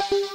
Thank you.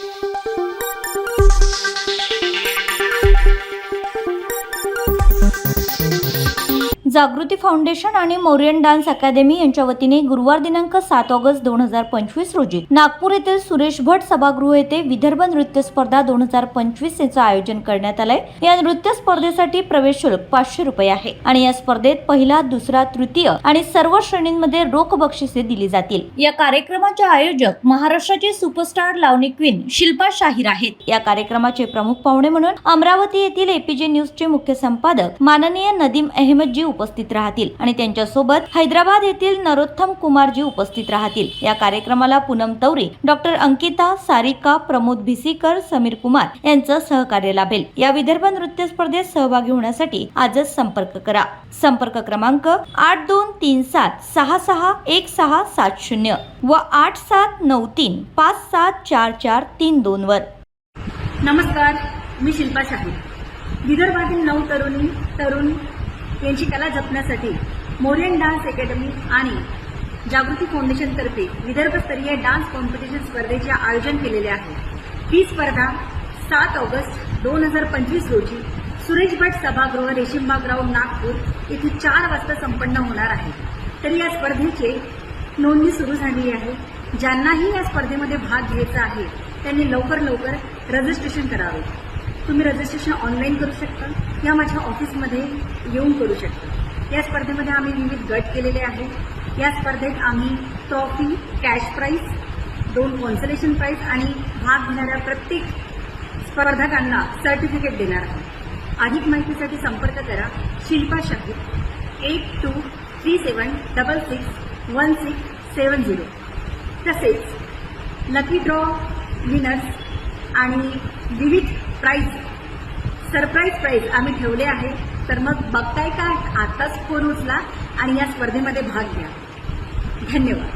Jagruti foundation आणि Mauryan dance academy यांच्या वतीने गुरुवार दिनांक सात ऑगस्ट दोन हजार पंचवीस रोजी नागपूर येथील सुरेश भट सभागृह येथे विदर्भ नृत्य स्पर्धा दोन हजार पंचवीस याचं आयोजन करण्यात आलंय. या नृत्य स्पर्धेसाठी प्रवेश शुल्क पाचशे रुपये आहे आणि या स्पर्धेत पहिला दुसरा तृतीय आणि सर्व श्रेणींमध्ये रोख बक्षिसे दिली जातील. या कार्यक्रमाचे आयोजक महाराष्ट्राचे सुपरस्टार लावणी क्वीन शिल्पा शाहीर आहेत. या कार्यक्रमाचे प्रमुख पाहुणे म्हणून अमरावती येथील एपीजे न्यूजचे मुख्य संपादक माननीय नदीम अहमदजी उपस्थित राहतील आणि त्यांच्यासोबत हैदराबाद येथील नरोत्तम कुमारजी उपस्थित राहतील. या कार्यक्रमाला पूनम तवरे डॉक्टर अंकिता सारिका प्रमोद भिसीकर समीर कुमार यांचं सहकार्य लाभेल. या विदर्भ नृत्य स्पर्धेत सहभागी होण्यासाठी आजच संपर्क करा. संपर्क क्रमांक आठ दोन तीन सात सहा सहा एक सहा सात शून्य व आठ सात नऊ तीन पाच सात चार चार तीन दोन वर. नमस्कार मी शिल्पा शाहीर विदर्भातील नऊ तरुणी तरुण यांची कला जपण्यासाठी मोरियन डान्स अकॅडमी आणि जागृती फाउंडेशनतर्फे विदर्भस्तरीय डान्स कॉम्पिटिशन स्पर्धेचे आयोजन केलेले आहे. ही स्पर्धा सात ऑगस्ट दोन हजार पंचवीस रोजी सुरेश भट सभागृह रेशीमबाग ग्राउंड नागपूर येथे चार वाजता संपन्न होणार आहे. तर या स्पर्धेचे नोंदणी सुरू झाली आहे. ज्यांनाही या स्पर्धेमध्ये भाग घ्यायचा आहे त्यांनी लवकर लवकर रजिस्ट्रेशन करावे. तुम्ही रजिस्ट्रेशन ऑनलाईन करू शकता या माझ्या ऑफिसमध्ये येऊन करू शकता. या स्पर्धेमध्ये आम्ही विविध गट केलेले आहेत. या स्पर्धेत आम्ही ट्रॉफी कॅश प्राईज दोन कॉन्सलेशन प्राईज आणि भाग घेणाऱ्या प्रत्येक स्पर्धकांना सर्टिफिकेट देणार आहोत. अधिक माहितीसाठी संपर्क करा. Shilpa Shahir eight two three seven double six one six seven zero तसेच लकी ड्रॉ विनर्स आणि विविध प्राईज सरप्राईज प्राईज आम्ही ठेवले आहे तर मग बघताय का? आताच फोन उचला आणि या स्पर्धेमध्ये भाग घ्या. धन्यवाद.